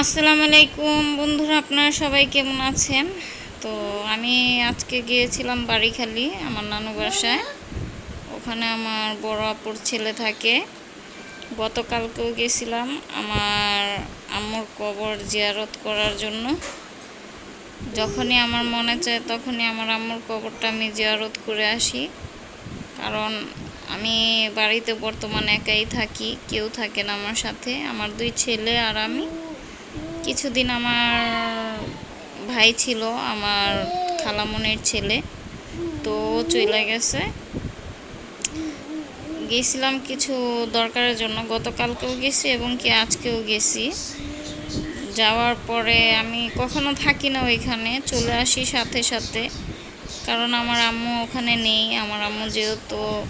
আসসালামু আলাইকুম। বন্ধুরা, আপনারা সবাই কেমন আছেন? তো আমি আজকে গিয়েছিলাম বাড়িখালি, আমার নানু বাসায়। ওখানে আমার বড় আপুর ছেলে থাকে। গতকালকেও গেছিলাম আমার আম্মুর কবর জিয়ারত করার জন্য। যখনই আমার মনে চায় তখনই আমার আম্মুর কবরটা আমি জিয়ারত করে আসি। কারণ আমি বাড়িতে বর্তমানে একাই থাকি, কেউ থাকে না আমার সাথে। আমার দুই ছেলে আর আমি। কিছুদিন আমার ভাই ছিল, আমার খালামনির ছেলে। তো চলে গেছে। গেছিলাম কিছু দরকারের জন্য। গতকালকেও গেছি এবং কি আজকেও গেছি। যাওয়ার পরে আমি কখনো থাকি না ওইখানে, চলে আসি সাথে সাথে। কারণ আমার আম্মু ওখানে নেই। আমার আম্মু যেহেতু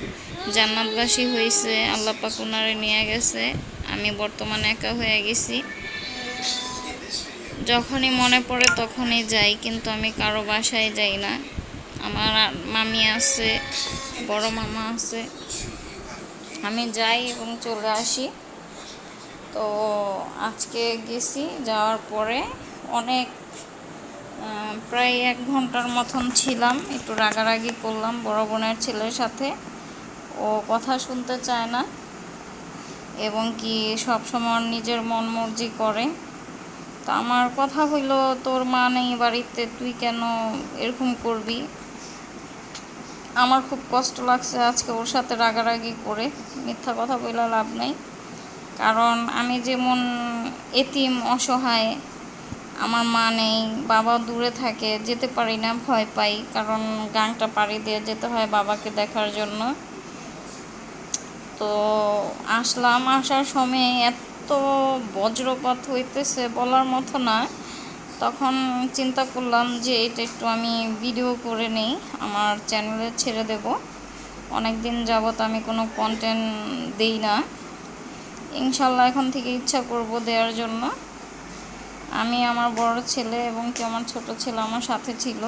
জান্নাতবাসী হয়েছে আল্লাহ পাক ওনারে নিয়ে গেছে। আমি বর্তমানে একা হয়ে গেছি। যখনই মনে পড়ে তখনই যাই, কিন্তু আমি কারও বাসায় যাই না। আমার মামি আছে, বড় মামা আছে। আমি যাই এবং চলে আসি। তো আজকে গেছি, যাওয়ার পরে অনেক প্রায় এক ঘণ্টার মতন ছিলাম, একটু রাগারাগি করলাম বড় বোনের ছেলের সাথে। ও কথা শুনতে চায় না এবং কি সবসময় নিজের মন মর্জি করে। তো আমার কথা হইল, তোর মা নেই বাড়িতে, তুই কেন এরকম করবি? আমার খুব কষ্ট লাগছে আজকে ওর সাথে রাগারাগি করে। মিথ্যা কথা বলে লাভ নেই। কারণ আমি যেমন এতিম, অসহায়, আমার মা নেই বাবা দূরে থাকে, যেতে পারি না, ভয় পাই। কারণ গাংটা পাড়ি দিয়ে যেতে হয় বাবাকে দেখার জন্য। তো আসলাম, আসার সময় এত বজ্রপাত হইতেছে বলার মতো না। তখন চিন্তা করলাম যে এটা একটু আমি ভিডিও করে নেই, আমার চ্যানেলে ছেড়ে দেব। অনেক দিন যাবত আমি কোনো কন্টেন্ট দিই না। ইনশাল্লাহ এখন থেকে ইচ্ছা করব দেওয়ার জন্য। আমি আমার বড় ছেলে এবং কি আমার ছোট ছেলে আমার সাথে ছিল।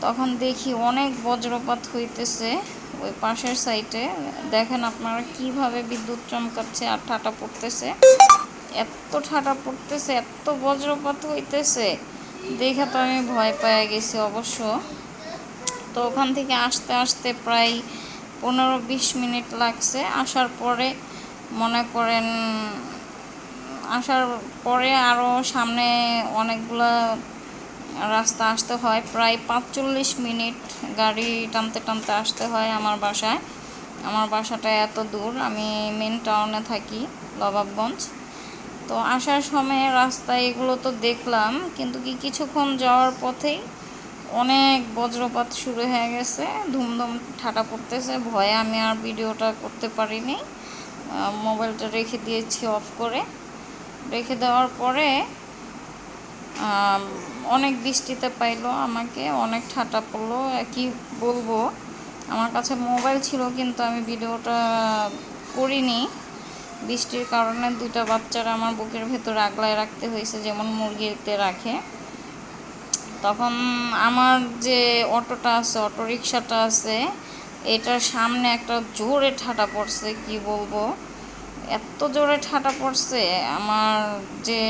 তখন দেখি অনেক বজ্রপাত হইতেছে। ওই পাশের সাইডে দেখেন আপনারা কীভাবে বিদ্যুৎ চমকাচ্ছে আর ঠাটা পড়তেছে। এত ঠাটা পড়তেছে, এত বজ্রপাত হইতেছে। দেখে তো আমি ভয় পেয়ে গেছি অবশ্য। তো ওখান থেকে আসতে আসতে প্রায় পনেরো বিশ মিনিট লাগছে। আসার পরে মনে করেন, আসার পরে আরও সামনে অনেকগুলো রাস্তা আসতে হয়। প্রায় পাঁচচল্লিশ মিনিট গাড়ি টানতে টানতে আসতে হয় আমার বাসায়। আমার বাসাটা এত দূর, আমি মেন টাউনে থাকি, নবাবগঞ্জ। তো আসার সময় রাস্তায় এগুলো তো দেখলাম, কিন্তু কি কিছুক্ষণ যাওয়ার পথেই অনেক বজ্রপাত শুরু হয়ে গেছে, ধুমধুম ঠাটা পড়তেছে, ভয়ে আমি আর ভিডিওটা করতে পারিনি। মোবাইলটা রেখে দিয়েছি অফ করে। রেখে দেওয়ার পরে অনেক বৃষ্টিতে পাইলো আমাকে, অনেক ঠাটা পড়ল কি বলব, আমার কাছে মোবাইল ছিল কিন্তু আমি ভিডিওটা করিনি। বৃষ্টির কারণে দুইটা বাচ্চারা আমার বুকের ভেতর আগলায় রাখতে হয়েছে, যেমন মুরগিতে রাখে। তখন আমার যে অটোটা আছে অটো রিক্সাটা আছে, এটার সামনে একটা জোরে ঠাটা পড়ছে, কি বলব। এত জোরে ঠাটা পড়ছে, আমার যে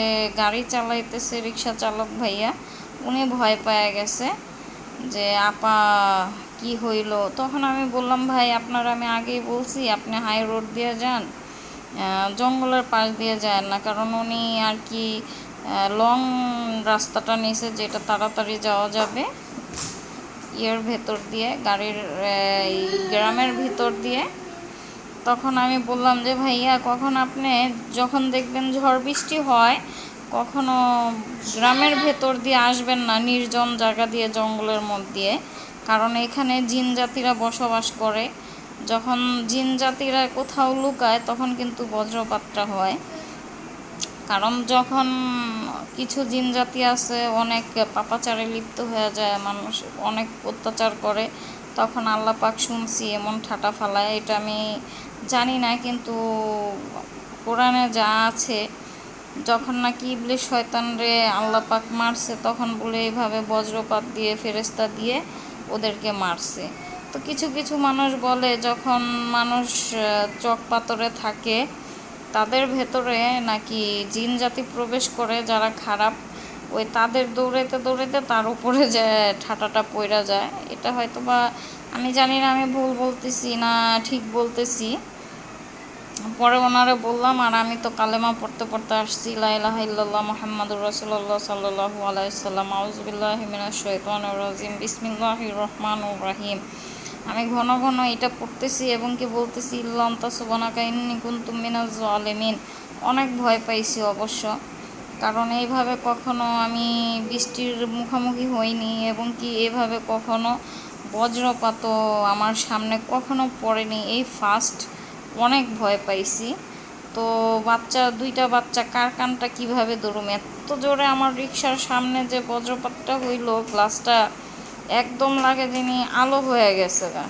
গাড়ি চালাইতেছে রিক্সা চালক ভাইয়া, উনি ভয় পেয়ে গেছে যে, আপা, কি হইল? তখন আমি বললাম, ভাই, আপনার আমি আগেই বলছি, আপনি হাই রোড দিয়ে যান জঙ্গলের পাশ দিয়ে যায় না। কারণ উনি আর কি লং রাস্তাটা নিয়েছে যেটা তাড়াতাড়ি যাওয়া যাবে, ইয়ের ভেতর দিয়ে, গাড়ির এই গ্রামের ভিতর দিয়ে। তখন আমি বললাম যে, ভাইয়া, কখন আপনি যখন দেখবেন ঝড় বৃষ্টি হয়, কখনো গ্রামের ভেতর দিয়ে আসবেন না, নির্জন জায়গা দিয়ে, জঙ্গলের মধ্যে? কারণ এখানে জিন জাতিরা বসবাস করে। যখন জিন জাতিরা কোথাও লুকায়, তখন কিন্তু বজ্রপাতটা হয়। কারণ যখন কিছু জিন জাতি আছে, অনেক পাপাচারে লিপ্ত হয়ে যায়, মানুষ অনেক অত্যাচার করে, তখন আল্লাহ পাক শুনছি এমন ঠাটা ফালায়। এটা আমি জানি না, কিন্তু কোরআনে যা আছে, যখন নাকি ইবলিশ শয়তান রে আল্লাহ পাক মারছে, তখন বলে এইভাবে বজ্রপাত দিয়ে ফেরেস্তা দিয়ে ওদেরকে মারছে। তো কিছু কিছু মানুষ বলে, যখন মানুষ চক পাথরে থাকে, তাদের ভেতরে নাকি জিন জাতি প্রবেশ করে, যারা খারাপ, ওই তাদের দৌড়াইতে দৌড়াইতে তার উপরে যে ঠাটাটা পইরা যায়, এটা হয়তো বা আমি জানি না, আমি ভুল বলতেছি না ঠিক বলতেছি। পরে ওনারে বললাম, আর আমি তো কালেমা পড়তে পড়তে আসছি। লাইলাহ ইল্লাল্লাহ মোহাম্মদুর রসুল্লাহ সাল্লাহু আলাইসাল্লাম আউজবিল্লাহ মিনাশ শৈতানির রাজিম। বিসমিল্লাহির রহমানুর রাহিম। আমি ঘন ঘন এটা পড়তেছি এবং কি বলতেছি ইল্লান্তা সুবনাকা ইন্নি কুনতুম মিনাজ জালিমিন অনেক ভয় পাইছি অবশ্য, কারণ এইভাবে কখনো আমি বৃষ্টির মুখোমুখি হইনি এবং কি এভাবে কখনো বজ্রপাতও আমার সামনে কখনো পড়েনি। এই ফার্স্ট অনেক ভয় পাইছি। তো বাচ্চা, দুইটা বাচ্চা, কার কানটা কীভাবে দৌড়ুম এত জোরে আমার রিক্সার সামনে যে বজ্রপাতটা হইল গ্লাসটা একদম লাগে যিনি আলো হয়ে গেছে গা।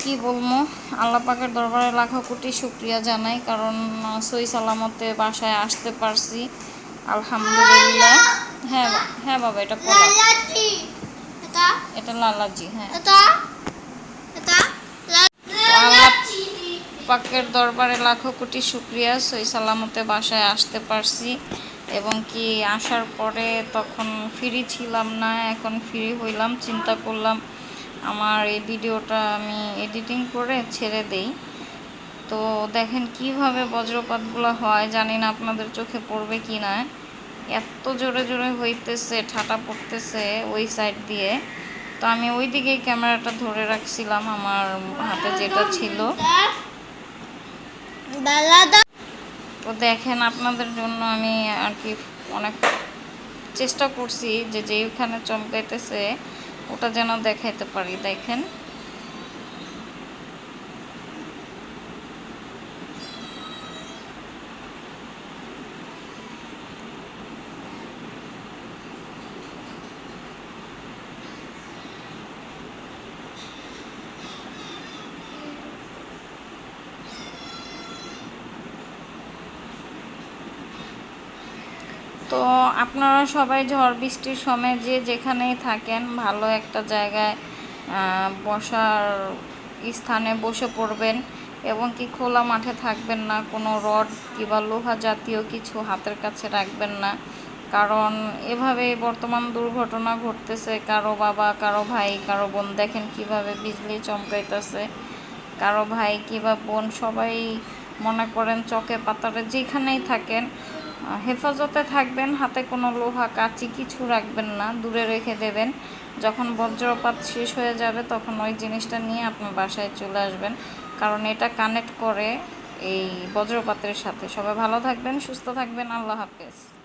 কি বলব? আল্লাহ পাকের দরবারে লাখো কোটি শুক্রিয়া জানাই, কারণ সই সালামতে বাসায় আসতে পারছি। আলহামদুলিল্লাহ। হ্যাঁ হ্যাঁ বাবা, এটা পোলা এটা? লালাজি হ্যাঁ। এটা? এটা? পাকের দরবারে লাখো কোটি শুক্রিয়া সই সালামতে বাসায় আসতে পারছি এবং কি আসার পরে তখন ফ্রি ছিলাম না এখন ফ্রি হইলাম চিন্তা করলাম আমার এই ভিডিওটা আমি এডিটিং করে ছেড়ে দেই। তো দেখেন কীভাবে বজ্রপাতগুলো হয় জানি না আপনাদের চোখে পড়বে কি না। এত জোরে জোরে হইতেছে, ঠাটা পড়তেছে ওই সাইড দিয়ে। তো আমি ওই দিকেই ক্যামেরাটা ধরে রাখছিলাম আমার হাতে যেটা ছিল। তো দেখেন আপনাদের জন্য আমি আর কি অনেক চেষ্টা করছি যে যেইখানে চমকাইতেছে, ওটা যেন দেখাইতে পারি, দেখেন। তো আপনারা সবাই ঝড় বৃষ্টির সময় যে যেখানেই থাকেন, ভালো একটা জায়গায় বসার স্থানে বসে পড়বেন এবং কি খোলা মাঠে থাকবেন না, কোনো রড কিংবা লোহা জাতীয় কিছু হাতের কাছে রাখবেন না। কারণ এভাবে বর্তমান দুর্ঘটনা ঘটতেছে, কারও বাবা, কারও ভাই, কারও বোন। দেখেন কীভাবে বিজলি চমকাইতেছে। কারও ভাই কিংবা বোন, সবাই মনে করেন চকে পাতারে যেখানেই থাকেন হেফাজতে থাকবেন, হাতে কোনো লোহা, কাচি কিছু রাখবেন না, দূরে রেখে দেবেন। যখন বজ্রপাত শেষ হয়ে যাবে, তখন ওই জিনিসটা নিয়ে আপনার বাসায় চলে আসবেন। কারণ এটা কানেক্ট করে এই বজ্রপাতের সাথে। সবাই ভালো থাকবেন, সুস্থ থাকবেন। আল্লাহ হাফেজ।